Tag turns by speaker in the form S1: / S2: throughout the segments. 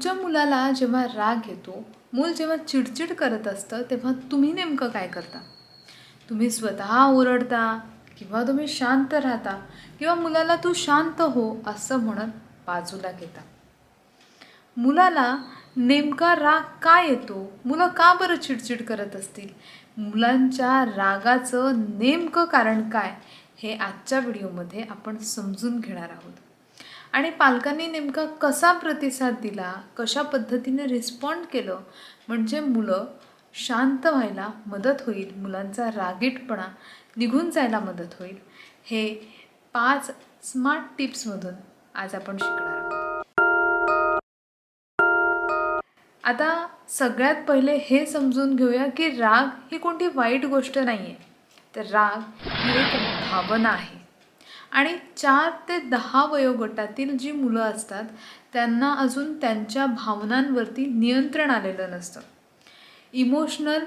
S1: तुमच्या मुलाला जेव्हा राग येतो मूल जेव्हा चिडचिड करत असतं तेव्हा तुम्ही नेमकं काय करता? तुम्ही स्वतः ओरडता किंवा तुम्ही शांत राहता किंवा मुलाला तू शांत हो असं म्हणत बाजूला घेता? मुलाला नेमका राग का येतो? मुलं का बरं चिडचिड करत असतील? मुलांच्या रागाचं नेमकं कारण काय? हे आजच्या व्हिडिओमध्ये आपण समजून घेणार आहोत. आणि पालकांनी नेमका कसा प्रतिसाद दिला? कशा पद्धतीने रिस्पॉन्ड केलं? म्हणजे मुलं शांत व्हायला मदत होईल. मुलांचा रागीटपणा निघून जायला मदत होईल. हे पाच स्मार्ट टिप्समधून आज आपण शिकणार आहोत. आता सगळ्यात पहिले हे समजून घेऊया की राग ही कोणती वाईट गोष्ट नाही आहे तर राग ही एक भावना आहे. आणि चार ते दहा वयोगटातील जी मुलं असतात त्यांना अजून त्यांच्या भावनांवरती नियंत्रण आलेलं नसतं. इमोशनल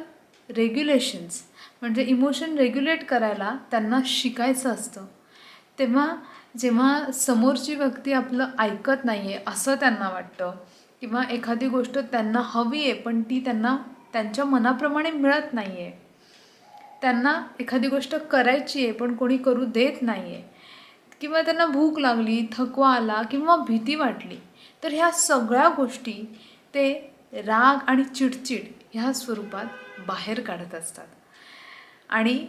S1: रेग्युलेशन्स म्हणजे इमोशन रेग्युलेट करायला त्यांना शिकायचं असतं. तेव्हा जेव्हा समोरची व्यक्ती आपलं ऐकत नाही आहे असं त्यांना वाटतं किंवा एखादी गोष्ट त्यांना हवी आहे पण ती त्यांना त्यांच्या मनाप्रमाणे मिळत नाही आहे त्यांना एखादी गोष्ट करायची आहे पण कोणी करू देत नाही आहे किंवा त्यांना भूक लागली थकवा आला किंवा भीती वाटली तर ह्या सगळ्या गोष्टी ते राग आणि चिडचिड ह्या स्वरूपात बाहेर काढत असतात. आणि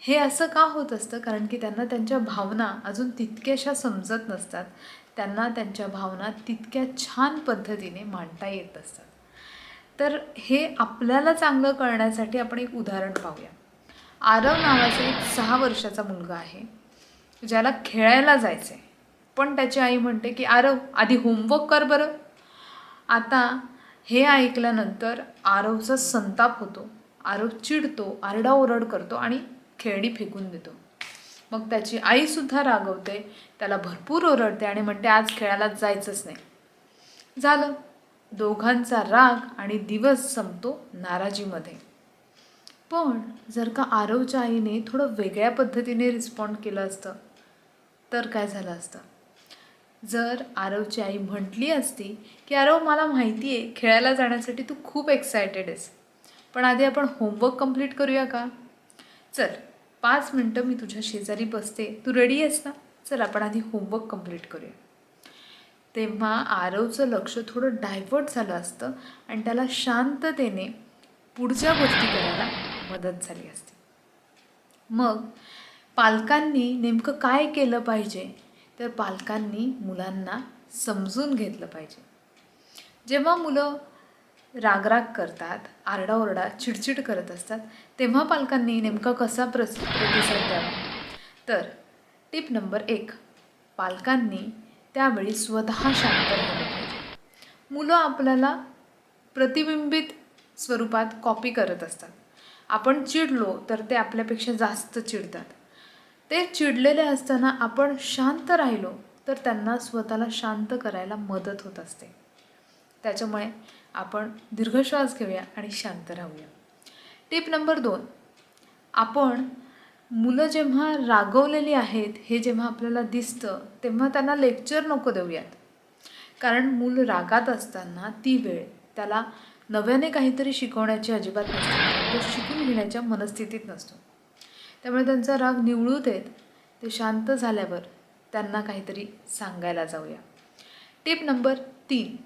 S1: हे असं का होत असतं? कारण की त्यांना त्यांच्या भावना अजून तितक्याशा समजत नसतात. त्यांना त्यांच्या भावना तितक्या छान पद्धतीने मांडता येत असतात. तर हे आपल्याला चांगलं कळण्यासाठी आपण एक उदाहरण पाहूया. आरव नावाचा एक सहा वर्षाचा मुलगा आहे. ज्याला खेळायला जायचं आहे पण त्याची आई म्हणते की आरव आधी होमवर्क कर बरं. आता हे ऐकल्यानंतर आरवचा संताप होतो. आरव चिडतो आरडाओरड करतो आणि खेळणी फेकून देतो. मग त्याची आईसुद्धा रागवते त्याला भरपूर ओरडते आणि म्हणते आज खेळायला जायचंच नाही. झालं. दोघांचा राग आणि दिवस संपतो नाराजीमध्ये. पण जर का आरवच्या आईने थोडं वेगळ्या पद्धतीने रिस्पॉन्ड केलं असतं तर काय झालं असतं? जर आरवची आई म्हटली असती की आरव मला माहिती आहे खेळायला जाण्यासाठी तू खूप एक्सायटेड आहेस. पण आधी आपण होमवर्क कंप्लीट करूया का? चल पाच मिनटं मी तुझ्या शेजारी बसते. तू रेडी आहेस ना? चल आपण आधी होमवर्क कंप्लीट करूया. तेव्हा आरवचं लक्ष थोडं डायव्हर्ट झालं असतं आणि त्याला शांततेने पुढच्या गोष्टी करायला मदत झाली असते. मग पालकांनी नेमकं काय केलं पाहिजे? तर पालकांनी मुलांना समजून घेतलं पाहिजे. जेव्हा मुलं रागराग करतात आरडाओरडा चिडचिड करत असतात तेव्हा पालकांनी नेमका कसा प्रस प्रतिसाद द्यावा? तर टिप नंबर एक पालकांनी त्यावेळी स्वतः शांत राहिलं पाहिजे. मुलं आपल्याला प्रतिबिंबित स्वरूपात कॉपी करत असतात. आपण चिडलो तर ते आपल्यापेक्षा जास्त चिडतात. ते चिडलेले असताना आपण शांत राहिलो तर त्यांना स्वतःला शांत करायला मदत होत असते. त्याच्यामुळे आपण दीर्घश्वास घेऊया आणि शांत राहूया. टिप नंबर दोन. आपण मुलं जेव्हा रागवलेली आहेत हे जेव्हा आपल्याला दिसतं तेव्हा त्यांना लेक्चर नको देऊयात. कारण मूल रागात असताना ती वेळ त्याला नव्याने काहीतरी शिकवण्याची अजिबात नसते. तो शिकून घेण्याच्या मनस्थितीत नसतो. त्यामुळे त्यांचा राग निवळू देत ते शांत झाल्यावर त्यांना काहीतरी सांगायला जाऊया. टिप नंबर तीन.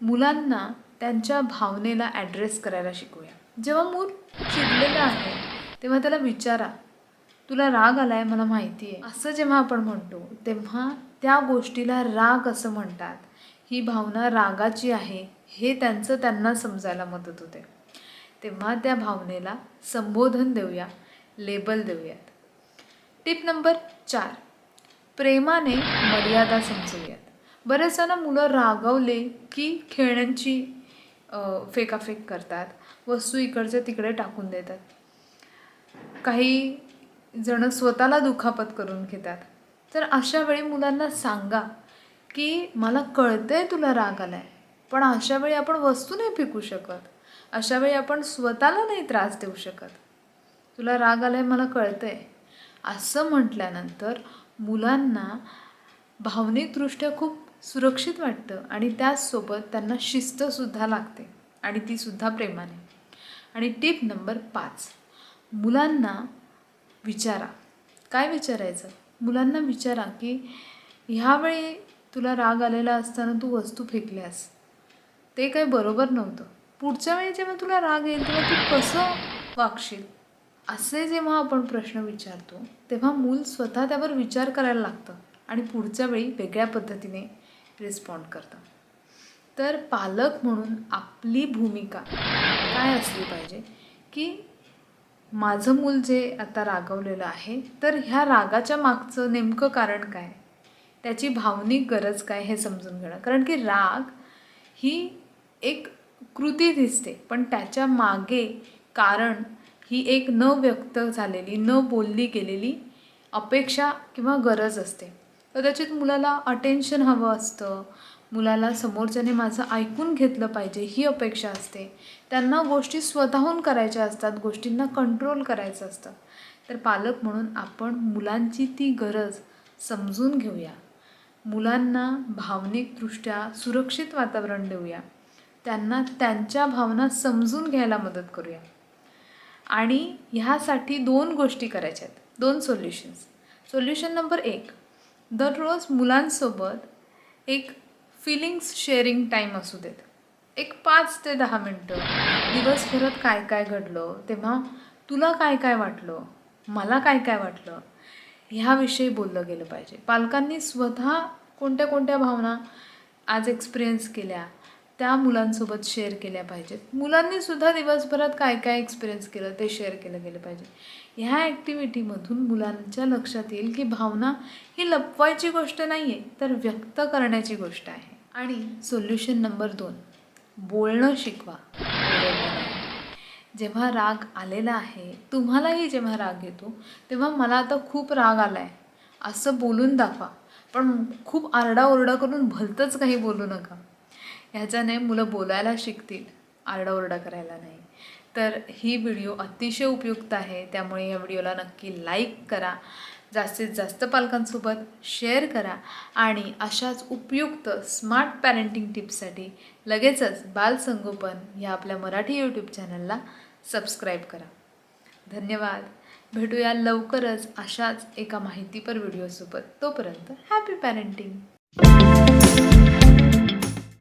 S1: मुलांना त्यांच्या भावनेला ॲड्रेस करायला शिकूया. जेव्हा मूल चिडलेलं आहे तेव्हा त्याला विचारा तुला राग आला आहे मला माहिती आहे असं जेव्हा आपण म्हणतो तेव्हा त्या गोष्टीला राग असं म्हणतात. ही भावना रागाची आहे हे त्यांचं त्यांना समजायला मदत होते. तेव्हा त्या भावनेला संबोधन देऊया. लेबल देऊयात. टिप नंबर चार. प्रेमाने मर्यादा समजूयात. बरेच जण मुलं रागवले की खेळण्यांची फेकाफेक करतात. वस्तू इकडच्या तिकडे टाकून देतात. काही जण स्वतःला दुखापत करून घेतात. तर अशा वेळी मुलांना सांगा की मला कळतंय तुला राग आला आहे पण अशावेळी आपण वस्तू नाही फेकू शकत. अशावेळी आपण स्वतःला नाही त्रास देऊ शकत. तुला राग आला आहे मला कळतं आहे असं म्हटल्यानंतर मुलांना भावनिकदृष्ट्या खूप सुरक्षित वाटतं आणि त्याचसोबत त्यांना शिस्तसुद्धा लागते आणि तीसुद्धा प्रेमाने. आणि टिप नंबर पाच मुलांना विचारा. काय विचारायचं? मुलांना विचारा की ह्यावेळी तुला राग आलेला असताना तू वस्तू फेकल्यास. ते काही बरोबर नव्हतं. पुढच्या वेळी जेव्हा तुला राग येईल तेव्हा तू कसं वागशील? असे जेव्हा आपण प्रश्न विचारतो तेव्हा मूल स्वतः त्यावर विचार करायला लागतं आणि पुढच्या वेळी वेगळ्या पद्धतीने रिस्पॉन्ड करतं. तर पालक म्हणून आपली भूमिका काय असली पाहिजे? की माझं मूल जे आता रागवलेलं आहे तर ह्या रागाच्या मागचं नेमकं कारण काय? त्याची भावनिक गरज काय हे समजून घेणं. कारण की राग ही एक कृती दिसते पण त्याच्यामागे कारण ही एक न व्यक्त झालेली न बोलली गेलेली अपेक्षा किंवा गरज असते. कदाचित मुलाला अटेन्शन हवं असतं मुलाला समोरच्याने माझं ऐकून घेतलं पाहिजे ही अपेक्षा असते. त्यांना गोष्टी स्वतःहून करायच्या असतात गोष्टींना कंट्रोल करायचं असतं. तर पालक म्हणून आपण मुलांची ती गरज समजून घेऊया. मुलांना भावनिकदृष्ट्या सुरक्षित वातावरण देऊया. त्यांना त्यांच्या भावना समजून घ्यायला मदत करूया. आणि ह्यासाठी दोन गोष्टी करायच्या आहेत. दोन सोल्युशन्स सोल्युशन नंबर एक दररोज मुलांसोबत एक फिलिंग्स शेअरिंग टाईम असू देत. एक पाच ते दहा मिनटं. दिवसभरात काय काय घडलं तेव्हा तुला काय काय वाटलं मला काय काय वाटलं ह्याविषयी बोललं गेलं पाहिजे. पालकांनी स्वतः कोणत्या कोणत्या भावना आज एक्सपिरियन्स केल्या त्या मुलांसोबत शेअर केल्या पाहिजेत. मुलांनी सुद्धा दिवसभरात काय काय एक्सपिरियन्स केलं ते शेअर केलं गेलं पाहिजे. ह्या ॲक्टिव्हिटीमधून मुलांच्या लक्षात येईल की भावना ही लपवायची गोष्ट नाही आहे तर व्यक्त करण्याची गोष्ट आहे. आणि सोल्युशन नंबर दोन बोलणं शिकवा. जेव्हा राग आलेला आहे तुम्हालाही जेव्हा राग येतो तेव्हा मला आता खूप राग आला आहे असं बोलून दाखवा. पण खूप आरडाओरडा करून भलतंच काही बोलू नका. ह्याच्याने मुलं बोलायला शिकतील आरडाओरडा करायला नाही. तर ही व्हिडिओ अतिशय उपयुक्त आहे त्यामुळे या व्हिडिओला नक्की लाईक करा जास्तीत जास्त पालकांसोबत शेअर करा आणि अशाच उपयुक्त स्मार्ट पॅरेंटिंग टिप्ससाठी लगेचच बालसंगोपन ह्या आपल्या मराठी यूट्यूब चॅनलला सबस्क्राईब करा. धन्यवाद. भेटूया लवकरच अशाच एका माहितीपर व्हिडिओसोबत. तोपर्यंत हॅपी पॅरेंटिंग